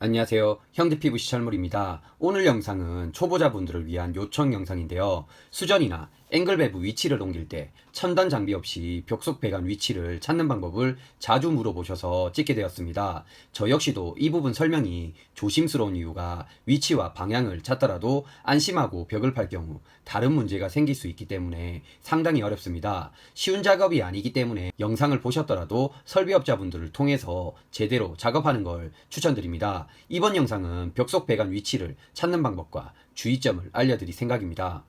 안녕하세요. 형드피부 시철물입니다. 오늘 영상은 초보자분들을 위한 요청 영상인데요. 수전이나 앵글 밸브 위치를 옮길 때 첨단 장비 없이 벽속 배관 위치를 찾는 방법을 자주 물어보셔서 찍게 되었습니다. 저 역시도 이 부분 설명이 조심스러운 이유가 위치와 방향을 찾더라도 안심하고 벽을 팔 경우 다른 문제가 생길 수 있기 때문에 상당히 어렵습니다. 쉬운 작업이 아니기 때문에 영상을 보셨더라도 설비업자분들을 통해서 제대로 작업하는 걸 추천드립니다. 이번 영상은 벽속 배관 위치를 찾는 방법과 주의점을 알려드릴 생각입니다.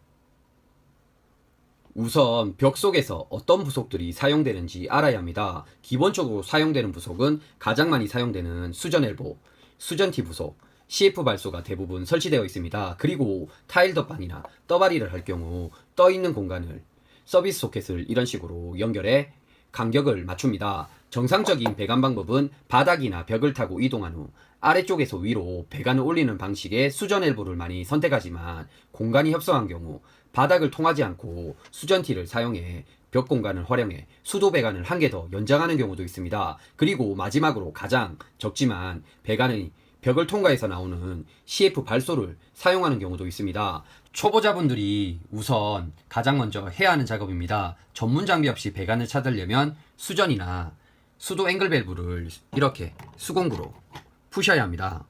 우선 벽 속에서 어떤 부속들이 사용되는지 알아야 합니다. 기본적으로 사용되는 부속은 가장 많이 사용되는 수전 엘보, 수전 티 부속, CF 발소가 대부분 설치되어 있습니다. 그리고 타일 덧반이나 떠바리를 할 경우 떠 있는 공간을 서비스 소켓을 이런 식으로 연결해 간격을 맞춥니다. 정상적인 배관 방법은 바닥이나 벽을 타고 이동한 후 아래쪽에서 위로 배관을 올리는 방식의 수전 엘보를 많이 선택하지만 공간이 협소한 경우 바닥을 통하지 않고 수전티를 사용해 벽 공간을 활용해 수도 배관을 한 개 더 연장하는 경우도 있습니다. 그리고 마지막으로 가장 적지만 배관의 벽을 통과해서 나오는 CF 발소를 사용하는 경우도 있습니다. 초보자분들이 우선 가장 먼저 해야 하는 작업입니다. 전문 장비 없이 배관을 찾으려면 수전이나 수도 앵글 밸브를 이렇게 수공구로 푸셔야 합니다.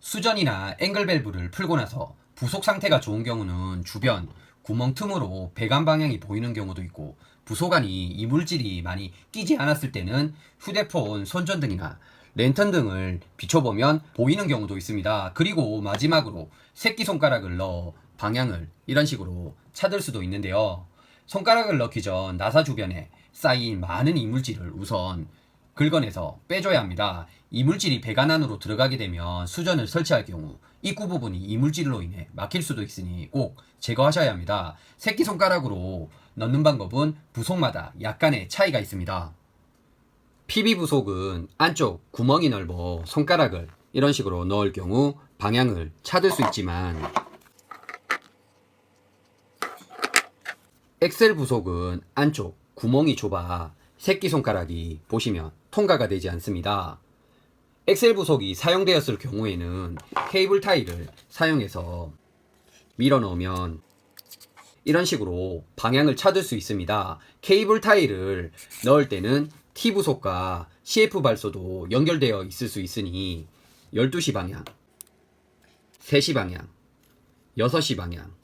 수전이나 앵글 밸브를 풀고 나서 부속 상태가 좋은 경우는 주변 구멍 틈으로 배관 방향이 보이는 경우도 있고 부속안이 이물질이 많이 끼지 않았을 때는 휴대폰 손전등이나 랜턴 등을 비춰보면 보이는 경우도 있습니다. 그리고 마지막으로 새끼손가락을 넣어 방향을 이런 식으로 찾을 수도 있는데요. 손가락을 넣기 전 나사 주변에 쌓인 많은 이물질을 우선 긁어내서 빼줘야 합니다. 이물질이 배관 안으로 들어가게 되면 수전을 설치할 경우 입구 부분이 이물질로 인해 막힐 수도 있으니 꼭 제거하셔야 합니다. 새끼손가락으로 넣는 방법은 부속마다 약간의 차이가 있습니다. PB 부속은 안쪽 구멍이 넓어 손가락을 이런 식으로 넣을 경우 방향을 찾을 수 있지만 엑셀 부속은 안쪽 구멍이 좁아 새끼손가락이 보시면 통과가 되지 않습니다. 엑셀 부속이 사용되었을 경우에는 케이블 타일을 사용해서 밀어 넣으면 이런 식으로 방향을 찾을 수 있습니다. 케이블 타일을 넣을 때는 T 부속과 CF 발소도 연결되어 있을 수 있으니 12시 방향, 3시 방향, 6시 방향,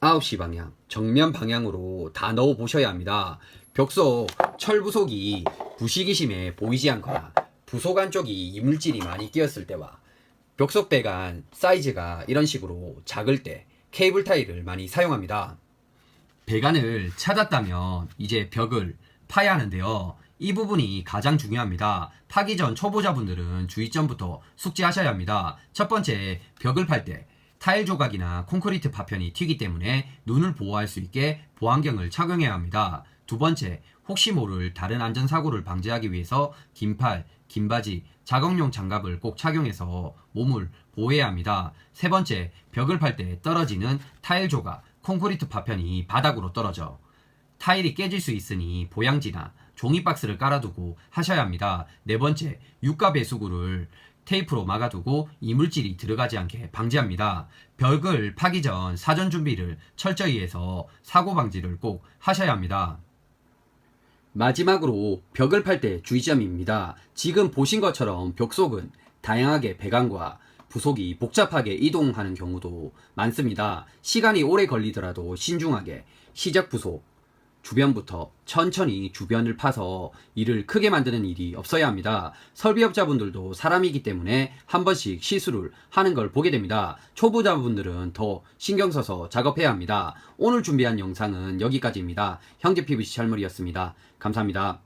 9시 방향, 정면 방향으로 다 넣어 보셔야 합니다. 벽속 철 부속이 부식이심에 보이지 않거나 부속 안쪽이 이물질이 많이 끼었을 때와 벽속 배관 사이즈가 이런 식으로 작을 때 케이블 타일을 많이 사용합니다. 배관을 찾았다면 이제 벽을 파야 하는데요. 이 부분이 가장 중요합니다. 파기 전 초보자분들은 주의점부터 숙지하셔야 합니다. 첫 번째, 벽을 팔 때 타일 조각이나 콘크리트 파편이 튀기 때문에 눈을 보호할 수 있게 보안경을 착용해야 합니다. 두 번째, 혹시 모를 다른 안전사고를 방지하기 위해서 긴팔, 긴 바지, 작업용 장갑을 꼭 착용해서 몸을 보호해야 합니다. 세 번째, 벽을 팔 때 떨어지는 타일 조각, 콘크리트 파편이 바닥으로 떨어져 타일이 깨질 수 있으니 보양지나 종이 박스를 깔아두고 하셔야 합니다. 네 번째, 유가 배수구를 테이프로 막아두고 이물질이 들어가지 않게 방지합니다. 벽을 파기 전 사전 준비를 철저히 해서 사고 방지를 꼭 하셔야 합니다. 마지막으로 벽을 팔 때 주의점입니다. 지금 보신 것처럼 벽 속은 다양하게 배관과 부속이 복잡하게 이동하는 경우도 많습니다. 시간이 오래 걸리더라도 신중하게 시작 부속, 주변부터 천천히 주변을 파서 일을 크게 만드는 일이 없어야 합니다. 설비업자분들도 사람이기 때문에 한 번씩 실수를 하는 걸 보게 됩니다. 초보자분들은 더 신경 써서 작업해야 합니다. 오늘 준비한 영상은 여기까지입니다. 형제 PVC 철물이었습니다. 감사합니다.